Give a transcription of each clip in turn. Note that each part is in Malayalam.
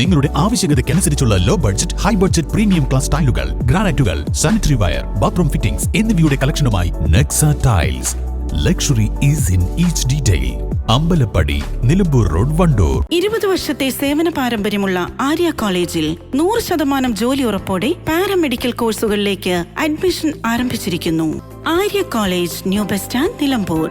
നിങ്ങളുടെ ആവശ്യകതയ്ക്കനുസരിച്ചുള്ള low budget high budget premium class ടൈലുകൾ ഗ്രാനൈറ്റുകൾ സാനിറ്ററി വയർ ബാത്റൂം ഫിറ്റിംഗ്സ് എന്നിവയുടെ കളക്ഷനുമായി Nexa tiles luxury is in each detail Ambalappadi Nilambur road Wandoor. ഇരുപത് വർഷത്തെ സേവന പാരമ്പര്യമുള്ള ആര്യ കോളേജിൽ നൂറ് ശതമാനം ജോലി ഉറപ്പോടെ പാരാമെഡിക്കൽ കോഴ്സുകളിലേക്ക് അഡ്മിഷൻ ആരംഭിച്ചിരിക്കുന്നു. Arya college new bus stand Nilambur.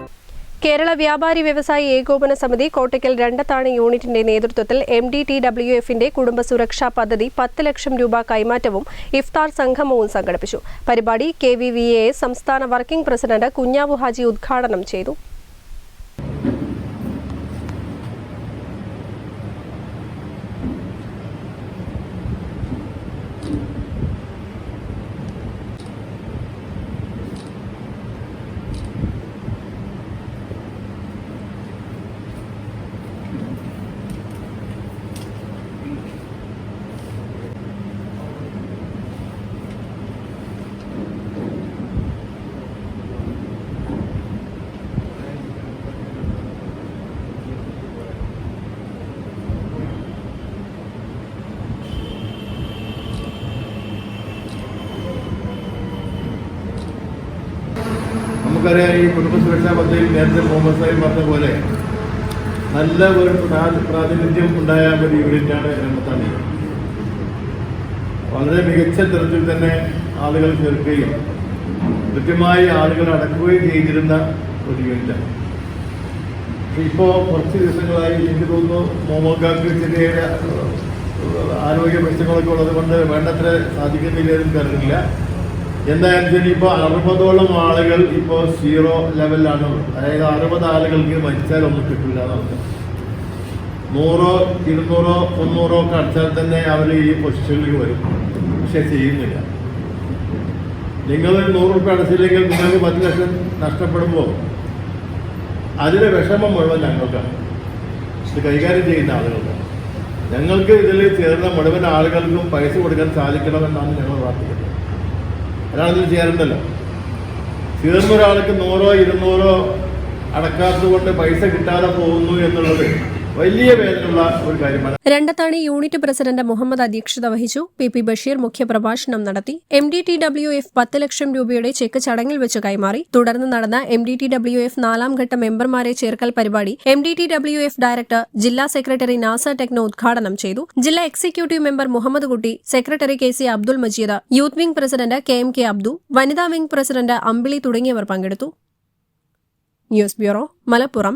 Kerala വ്യാപാരി വ്യവസായി ഏകോപന സമിതി കോട്ടയ്ക്കൽ രണ്ടത്താണി യൂണിറ്റിന്റെ നേതൃത്വത്തിൽ എം ഡി ടി ഡബ്ല്യു എഫിന്റെ കുടുംബ സുരക്ഷാ പദ്ധതി പത്ത് ലക്ഷം രൂപ കൈമാറ്റവും ഇഫ്താർ സംഗമവും സംഘടിപ്പിച്ചു. പരിപാടി കെ വി വി എ സംസ്ഥാന വർക്കിംഗ് പ്രസിഡന്റ് കുഞ്ഞാവു ഹാജി ഉദ്ഘാടനം ചെയ്തു. നമുക്കറിയാം ഈ കുടുംബ സുരക്ഷാ പദ്ധതിയിൽ നേരത്തെ മുഹമ്മദ് സാഹിബ് പറഞ്ഞ പോലെ നല്ല ഒരു പ്രാ- പ്രാതിനിധ്യം ഉണ്ടായ ഒരു യൂണിറ്റാണ് രംഗത്താണ്. വളരെ മികച്ച തരത്തിൽ തന്നെ ആളുകൾ ചേർക്കുകയും കൃത്യമായി ആളുകൾ അടക്കുകയും ചെയ്തിരുന്ന ഒരു യൂണിറ്റാണ്. ഇപ്പോൾ കുറച്ച് ദിവസങ്ങളായി എനിക്ക് തോന്നുന്നു മോമോക്കാർക്ക് ചെറിയ ആരോഗ്യ പ്രശ്നങ്ങളൊക്കെ ഉള്ളത് കൊണ്ട് വേണ്ടത്ര സാധിക്കുന്നില്ല എന്ന് കരുതില്ല എന്തായാലും ശരി ഇപ്പോൾ അറുപതോളം ആളുകൾ ഇപ്പോൾ സീറോ ലെവലിലാണ്. അതായത് അറുപത് ആളുകൾക്ക് മരിച്ചാൽ ഒന്നും കിട്ടില്ല എന്നർത്ഥം നൂറോ ഇരുന്നൂറോ മുന്നൂറോ ഒക്കെ അടിച്ചാൽ തന്നെ അവർ ഈ പൊസിഷനിലേക്ക് വരും. പക്ഷെ ചെയ്യുന്നില്ല. നിങ്ങൾ നൂറ് റുപ്യ അടച്ചില്ലെങ്കിൽ നിങ്ങൾക്ക് പത്ത് ലക്ഷം നഷ്ടപ്പെടുമ്പോൾ അതിന് വിഷമം മുഴുവൻ ഞങ്ങൾക്കാണ്. ഇത് കൈകാര്യം ചെയ്യുന്ന ആളുകൾക്ക് ഞങ്ങൾക്ക് ഇതിൽ ചേർന്ന മുഴുവൻ ആളുകൾക്കും പൈസ കൊടുക്കാൻ സാധിക്കണമെന്നാണ് ഞങ്ങൾ പ്രാർത്ഥിക്കുന്നത്. ചേരണ്ടല്ലോ ചേർന്ന ഒരാൾക്ക് നൂറോ ഇരുന്നൂറോ അടക്കാത്തത് കൊണ്ട് പൈസ കിട്ടാതെ പോകുന്നു എന്നുള്ളത് വലിയ വേദനയുള്ള ഒരു കാര്യമാണ്. രണ്ടത്താണി യൂണിറ്റ് പ്രസിഡന്റ് മുഹമ്മദ് അധ്യക്ഷത വഹിച്ചു. പി പി ബഷീർ മുഖ്യപ്രഭാഷണം നടത്തി. M D T W F പത്ത് ലക്ഷം രൂപയുടെ ചെക്ക് ചടങ്ങിൽ വെച്ച് കൈമാറി. തുടർന്ന് നടന്ന M D T W F നാലാം ഘട്ട മെമ്പർമാരെ ചേർക്കൽ പരിപാടി M D T W F director ജില്ലാ സെക്രട്ടറി നാസ ടെക്നോ ഉദ്ഘാടനം ചെയ്തു. ജില്ലാ executive member Muhammad Kutty secretary K C Abdul Majeed youth wing president K M K Abdu വനിതാ വിംഗ് പ്രസിഡന്റ് അമ്പിളി തുടങ്ങിയവർ പങ്കെടുത്തു. News bureau Malappuram.